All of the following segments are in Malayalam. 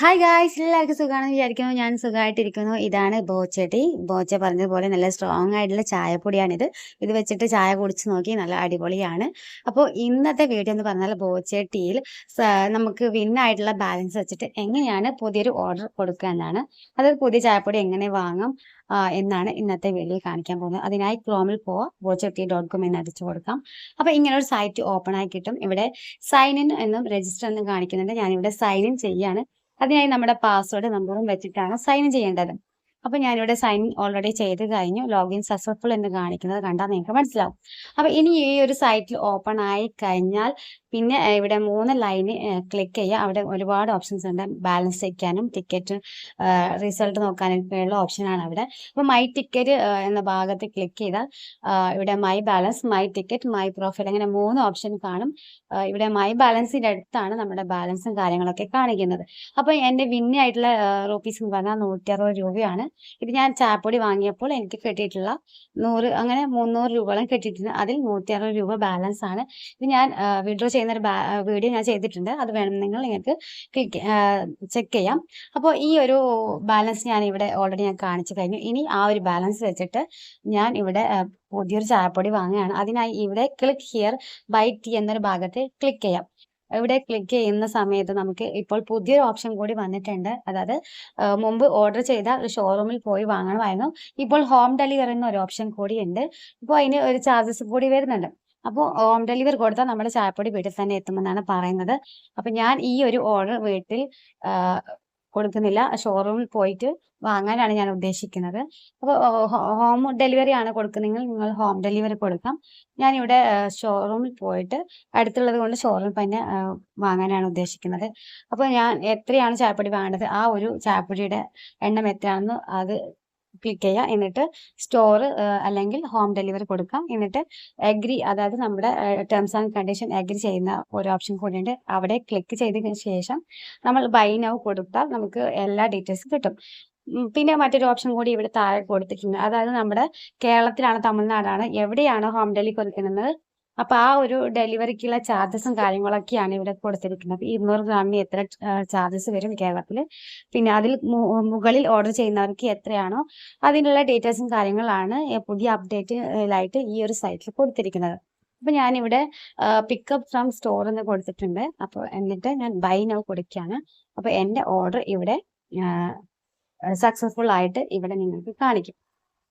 ഹായ് ഗായ്സ് എല്ലാവർക്കും സുഖമാണെന്ന് വിചാരിക്കുന്നു. ഞാൻ സുഖമായിട്ടിരിക്കുന്നു. ഇതാണ് ബോച്ചട്ടി. ബോച്ച പറഞ്ഞതുപോലെ നല്ല സ്ട്രോങ് ആയിട്ടുള്ള ചായപ്പൊടിയാണിത്. ഇത് വെച്ചിട്ട് ചായ കുടിച്ച് നോക്കി നല്ല അടിപൊളിയാണ്. അപ്പോൾ ഇന്നത്തെ വീഡിയോ എന്ന് പറഞ്ഞാൽ ബോച്ചട്ടിയിൽ നമുക്ക് നമുക്ക് വിന്നായിട്ടുള്ള ബാലൻസ് വെച്ചിട്ട് എങ്ങനെയാണ് പുതിയൊരു ഓർഡർ കൊടുക്കുക എന്നാണ്. അതായത് പുതിയ ചായപ്പൊടി എങ്ങനെ വാങ്ങാം എന്നാണ് ഇന്നത്തെ വീഡിയോ കാണിക്കാൻ പോകുന്നത്. അതിനായി ക്രോമിൽ പോവാം ബോച്ചട്ടി ഡോട്ട് കോം എന്ന് അടിച്ചു കൊടുക്കാം. അപ്പോൾ ഇങ്ങനെ ഒരു സൈറ്റ് ഓപ്പൺ ആയി കിട്ടും. ഇവിടെ സൈൻ ഇൻ എന്നും രജിസ്റ്റർ എന്നും കാണിക്കുന്നുണ്ട്. ഞാനിവിടെ സൈൻ ഇൻ ചെയ്യാണ്. അതിനായി നമ്മുടെ പാസ്വേഡ് നമ്പറും വെച്ചിട്ടാണ് സൈൻ ചെയ്യേണ്ടത്. അപ്പൊ ഞാനിവിടെ സൈൻ ഓൾറെഡി ചെയ്ത് കഴിഞ്ഞു. ലോഗിൻ സക്സസ്ഫുൾ എന്ന് കാണിക്കുന്നത് കണ്ടാൽ നിങ്ങൾക്ക് മനസ്സിലാവും. അപ്പൊ ഇനി ഈ ഒരു സൈറ്റിൽ ഓപ്പൺ ആയി കഴിഞ്ഞാൽ പിന്നെ ഇവിടെ മൂന്ന് ലൈന് ക്ലിക്ക് ചെയ്യുക അവിടെ ഒരുപാട് ഓപ്ഷൻസ് ഉണ്ട്. ബാലൻസ് വയ്ക്കാനും ടിക്കറ്റ് റിസൾട്ട് നോക്കാനൊക്കെയുള്ള ഓപ്ഷനാണ് അവിടെ. അപ്പോൾ മൈ ടിക്കറ്റ് എന്ന ഭാഗത്ത് ക്ലിക്ക് ചെയ്താൽ ഇവിടെ my balance my ticket my profile അങ്ങനെ മൂന്ന് ഓപ്ഷൻ കാണും. ഇവിടെ മൈ ബാലൻസിന്റെ അടുത്താണ് നമ്മുടെ ബാലൻസും കാര്യങ്ങളൊക്കെ കാണിക്കുന്നത്. അപ്പോൾ എന്റെ വിന്നി ആയിട്ടുള്ള റുപ്പീസ് എന്ന് പറഞ്ഞാൽ നൂറ്റി അറുപത് രൂപയാണ്. ഇത് ഞാൻ ചാപ്പൊടി വാങ്ങിയപ്പോൾ എനിക്ക് കിട്ടിയിട്ടുള്ള നൂറ് അങ്ങനെ മുന്നൂറ് രൂപയോളം കിട്ടിയിട്ടുണ്ട്. അതിൽ നൂറ്റി അറുപത് രൂപ ബാലൻസ് ആണ്. ഇത് ഞാൻ വിഡ്രോ ചെയ്യുന്ന ഒരു വീഡിയോ ഞാൻ ചെയ്തിട്ടുണ്ട്. അത് വേണം നിങ്ങൾ നിങ്ങൾക്ക് ക്ലിക്ക് ചെക്ക് ചെയ്യാം. അപ്പോൾ ഈ ഒരു ബാലൻസ് ഞാൻ ഇവിടെ ഓൾറെഡി ഞാൻ കാണിച്ചു കഴിഞ്ഞു. ഇനി ആ ഒരു ബാലൻസ് വെച്ചിട്ട് ഞാൻ ഇവിടെ പുതിയൊരു ചായപ്പൊടി വാങ്ങുകയാണ്. അതിനായി ഇവിടെ ക്ലിക്ക് ഹിയർ ബൈ ടി എന്നൊരു ഭാഗത്ത് ക്ലിക്ക് ചെയ്യാം. ഇവിടെ ക്ലിക്ക് ചെയ്യുന്ന സമയത്ത് നമുക്ക് ഇപ്പോൾ പുതിയൊരു ഓപ്ഷൻ കൂടി വന്നിട്ടുണ്ട്. അതായത് മുമ്പ് ഓർഡർ ചെയ്ത ഒരു ഷോറൂമിൽ പോയി വാങ്ങണമായിരുന്നു. ഇപ്പോൾ ഹോം ഡെലിവറി എന്ന ഒരു ഓപ്ഷൻ കൂടി ഉണ്ട്. ഇപ്പോൾ അതിന് ഒരു ചാർജസ് കൂടി വരുന്നുണ്ട്. അപ്പോൾ ഹോം ഡെലിവറി കൊടുത്താൽ നമ്മുടെ ചായപ്പൊടി വീട്ടിൽ തന്നെ എത്തുമെന്നാണ് പറയുന്നത്. അപ്പോൾ ഞാൻ ഈ ഒരു ഓർഡർ വീട്ടിൽ കൊടുക്കുന്നില്ല. ഷോറൂമിൽ പോയിട്ട് വാങ്ങാനാണ് ഞാൻ ഉദ്ദേശിക്കുന്നത്. അപ്പോൾ ഹോം ഡെലിവറി ആണ് കൊടുക്കുന്നതെങ്കിൽ നിങ്ങൾ ഹോം ഡെലിവറി കൊടുക്കാം. ഞാനിവിടെ ഷോറൂമിൽ പോയിട്ട് അടുത്തുള്ളത് കൊണ്ട് ഷോറൂമിൽ തന്നെ വാങ്ങാനാണ് ഉദ്ദേശിക്കുന്നത്. അപ്പോൾ ഞാൻ എത്രയാണ് ചായപ്പൊടി വേണ്ടത്? ആ ഒരു ചായപ്പൊടിയുടെ എണ്ണം എത്രയാണെന്ന് അത് ക്ലിക്ക് ചെയ്യുക എന്നിട്ട് സ്റ്റോർ അല്ലെങ്കിൽ ഹോം ഡെലിവറി കൊടുക്കാം. എന്നിട്ട് അഗ്രി അതായത് നമ്മുടെ ടേംസ് ആൻഡ് കണ്ടീഷൻ അഗ്രി ചെയ്യുന്ന ഒരു ഓപ്ഷൻ കൂടിയുണ്ട് അവിടെ ക്ലിക്ക് ചെയ്തതിന് ശേഷം നമ്മൾ ബൈ നൗ കൊടുത്താൽ നമുക്ക് എല്ലാ ഡീറ്റെയിൽസും കിട്ടും. പിന്നെ മറ്റൊരു ഓപ്ഷൻ കൂടി ഇവിടെ താഴെ കൊടുത്തിട്ടുണ്ട്. അതായത് നമ്മുടെ കേരളത്തിലാണ് തമിഴ്നാടാണ്. എവിടെയാണ് ഹോം ഡെലിവറി കൊടുക്കുന്നത്? അപ്പൊ ആ ഒരു ഡെലിവറിക്കുള്ള ചാർജസും കാര്യങ്ങളൊക്കെയാണ് ഇവിടെ കൊടുത്തിരിക്കുന്നത്. ഇരുന്നൂറ് ഗ്രാമിന് എത്ര ചാർജസ് വരും കേരളത്തിൽ? പിന്നെ അതിൽ മുകളിൽ ഓർഡർ ചെയ്യുന്നവർക്ക് എത്രയാണോ അതിനുള്ള ഡീറ്റെയിൽസും കാര്യങ്ങളാണ് പുതിയ അപ്ഡേറ്റിലായിട്ട് ഈ ഒരു സൈറ്റിൽ കൊടുത്തിരിക്കുന്നത്. അപ്പൊ ഞാനിവിടെ പിക്കപ്പ് ഫ്രം സ്റ്റോർ എന്ന് കൊടുത്തിട്ടുണ്ട്. അപ്പോൾ എന്നിട്ട് ഞാൻ ബൈ നൗ കൊടുക്കുകയാണ്. അപ്പൊ എന്റെ ഓർഡർ ഇവിടെ സക്സസ്ഫുൾ ആയിട്ട് ഇവിടെ നിങ്ങൾക്ക് കാണിക്കും.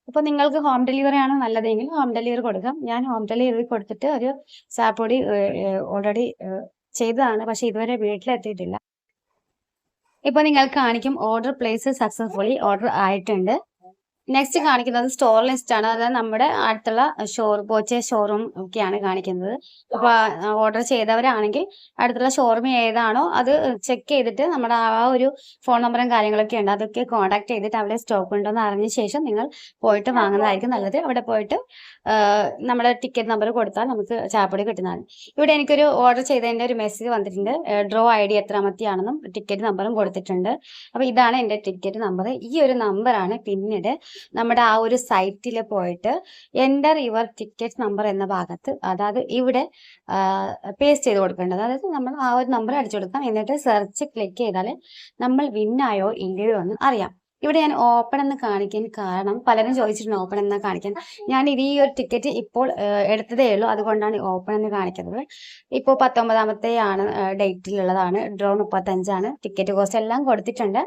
അപ്പോൾ നിങ്ങൾക്ക് ഹോം ഡെലിവറി ആണ് നല്ലതെങ്കിൽ ഹോം ഡെലിവറി കൊടുക്കാം. ഞാൻ ഹോം ഡെലിവറി കൊടുത്തിട്ട് ഒരു സാപ്പൊടി ഓൾറെഡി ചെയ്തതാണ്. പക്ഷെ ഇതുവരെ വീട്ടിലെത്തിയിട്ടില്ല. ഇപ്പോൾ നിങ്ങൾക്ക് കാണിക്കും ഓർഡർ പ്ലേസ് സക്സസ്ഫുള്ളി ഓർഡർ ആയിട്ടുണ്ട്. നെക്സ്റ്റ് കാണിക്കുന്നത് സ്റ്റോർ ലിസ്റ്റ് ആണ്. അതായത് നമ്മുടെ അടുത്തുള്ള ഷോ ബോച്ചെ ഷോറൂം ഒക്കെയാണ് കാണിക്കുന്നത്. അപ്പോൾ ഓർഡർ ചെയ്തവരാണെങ്കിൽ അടുത്തുള്ള ഷോറൂം ഏതാണോ അത് ചെക്ക് ചെയ്തിട്ട് നമ്മുടെ ആ ഒരു ഫോൺ നമ്പറും കാര്യങ്ങളൊക്കെ ഉണ്ട്. അതൊക്കെ കോൺടാക്ട് ചെയ്തിട്ട് അവിടെ സ്റ്റോക്ക് ഉണ്ടോ എന്ന് അറിഞ്ഞ ശേഷം നിങ്ങൾ പോയിട്ട് വാങ്ങുന്നതായിരിക്കും നല്ലത്. അവിടെ പോയിട്ട് നമ്മുടെ ടിക്കറ്റ് നമ്പർ കൊടുത്താൽ നമുക്ക് ചാപ്പടി കിട്ടുന്നതാണ്. ഇവിടെ എനിക്കൊരു ഓർഡർ ചെയ്തതിന്റെ ഒരു മെസ്സേജ് വന്നിട്ടുണ്ട്. ഡ്രോ ഐ ഡി എത്രാമത്തെയാണെന്നും ടിക്കറ്റ് നമ്പറും കൊടുത്തിട്ടുണ്ട്. അപ്പോൾ ഇതാണ് എന്റെ ടിക്കറ്റ് നമ്പർ ഈ ഒരു നമ്പറാണ് പിന്നീട് നമ്മുടെ ആ ഒരു സൈറ്റിൽ പോയിട്ട് എന്റർ യുവർ ടിക്കറ്റ് നമ്പർ എന്ന ഭാഗത്ത് അതായത് ഇവിടെ പേസ്റ്റ് ചെയ്ത് കൊടുക്കേണ്ടത്. അതായത് നമ്മൾ ആ ഒരു നമ്പർ അടിച്ചു കൊടുക്കാം. എന്നിട്ട് സെർച്ച് ക്ലിക്ക് ചെയ്താൽ നമ്മൾ വിന്നായോ ഇല്ലയോ എന്ന് അറിയാം. ഇവിടെ ഞാൻ ഓപ്പൺ എന്ന് കാണിക്കാൻ കാരണം പലരും ചോദിച്ചിട്ടുണ്ട് ഓപ്പൺ എന്ന് കാണിക്കാൻ. ഞാൻ ഇത് ഈ ഒരു ടിക്കറ്റ് ഇപ്പോൾ എടുത്തതേ ഉള്ളൂ. അതുകൊണ്ടാണ് ഓപ്പൺ എന്ന് കാണിക്കുന്നത്. ഇപ്പോൾ പത്തൊമ്പതാമത്തെ ആണ് ഡേറ്റിലുള്ളതാണ് ഡ്രോ മുപ്പത്തഞ്ചാണ്. ടിക്കറ്റ് കോസ്റ്റ് എല്ലാം കൊടുത്തിട്ടുണ്ട്.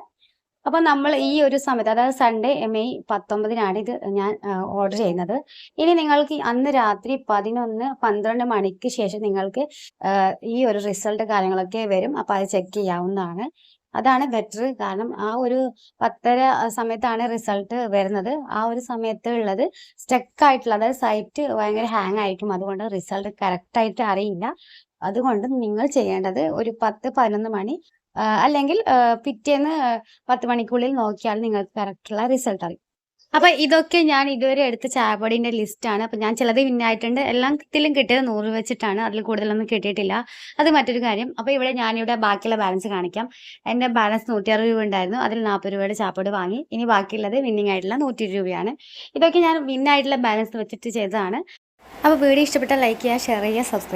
അപ്പൊ നമ്മൾ ഈ ഒരു സമയത്ത് അതായത് സൺഡേ മെയ് പത്തൊമ്പതിനാണ് ഇത് ഞാൻ ഓർഡർ ചെയ്യുന്നത്. ഇനി നിങ്ങൾക്ക് അന്ന് രാത്രി പതിനൊന്ന് പന്ത്രണ്ട് മണിക്ക് ശേഷം നിങ്ങൾക്ക് ഈ ഒരു റിസൾട്ട് കാര്യങ്ങളൊക്കെ വരും. അപ്പൊ അത് ചെക്ക് ചെയ്യാവുന്നതാണ്. അതാണ് ബെറ്റർ കാരണം ആ ഒരു പത്തര സമയത്താണ് റിസൾട്ട് വരുന്നത്. ആ ഒരു സമയത്ത് ഉള്ളത് സ്റ്റക്ക് ആയിട്ടുള്ള അതായത് സൈറ്റ് ഭയങ്കര ഹാങ് ആയിരിക്കും അതുകൊണ്ട് റിസൾട്ട് കറക്റ്റ് ആയിട്ട് അറിയില്ല. അതുകൊണ്ട് നിങ്ങൾ ചെയ്യേണ്ടത് ഒരു പത്ത് പതിനൊന്ന് മണി അല്ലെങ്കിൽ പിറ്റേന്ന് പത്ത് മണിക്കുള്ളിൽ നോക്കിയാൽ നിങ്ങൾക്ക് കറക്റ്റുള്ള റിസൾട്ട് അറിയും. അപ്പൊ ഇതൊക്കെ ഞാൻ ഇതുവരെ എടുത്ത ചായപ്പൊടിന്റെ ആണ്. അപ്പൊ ഞാൻ ചിലത് വിന്നായിട്ടുണ്ട് എല്ലാത്തിലും കിട്ടിയത് നൂറ് വെച്ചിട്ടാണ്. അതിൽ കൂടുതലൊന്നും കിട്ടിയിട്ടില്ല. അത് മറ്റൊരു കാര്യം. അപ്പൊ ഇവിടെ ഞാനിവിടെ ബാക്കിയുള്ള ബാലൻസ് കാണിക്കാം. എന്റെ ബാലൻസ് നൂറ്റി അറുപത് രൂപ ഉണ്ടായിരുന്നു. അതിൽ നാൽപ്പത് രൂപയുടെ ചായപ്പൊടി വാങ്ങി. ഇനി ബാക്കിയുള്ളത് വിന്നിങ് ആയിട്ടുള്ള നൂറ്റി രൂപയാണ്. ഇതൊക്കെ ഞാൻ വിന്നായിട്ടുള്ള ബാലൻസ് വെച്ചിട്ട് ചെയ്തതാണ്. അപ്പോൾ വീഡിയോ ഇഷ്ടപ്പെട്ടാൽ ലൈക്ക് ചെയ്യുക ഷെയർ ചെയ്യുക സബ്സ്ക്രൈബ്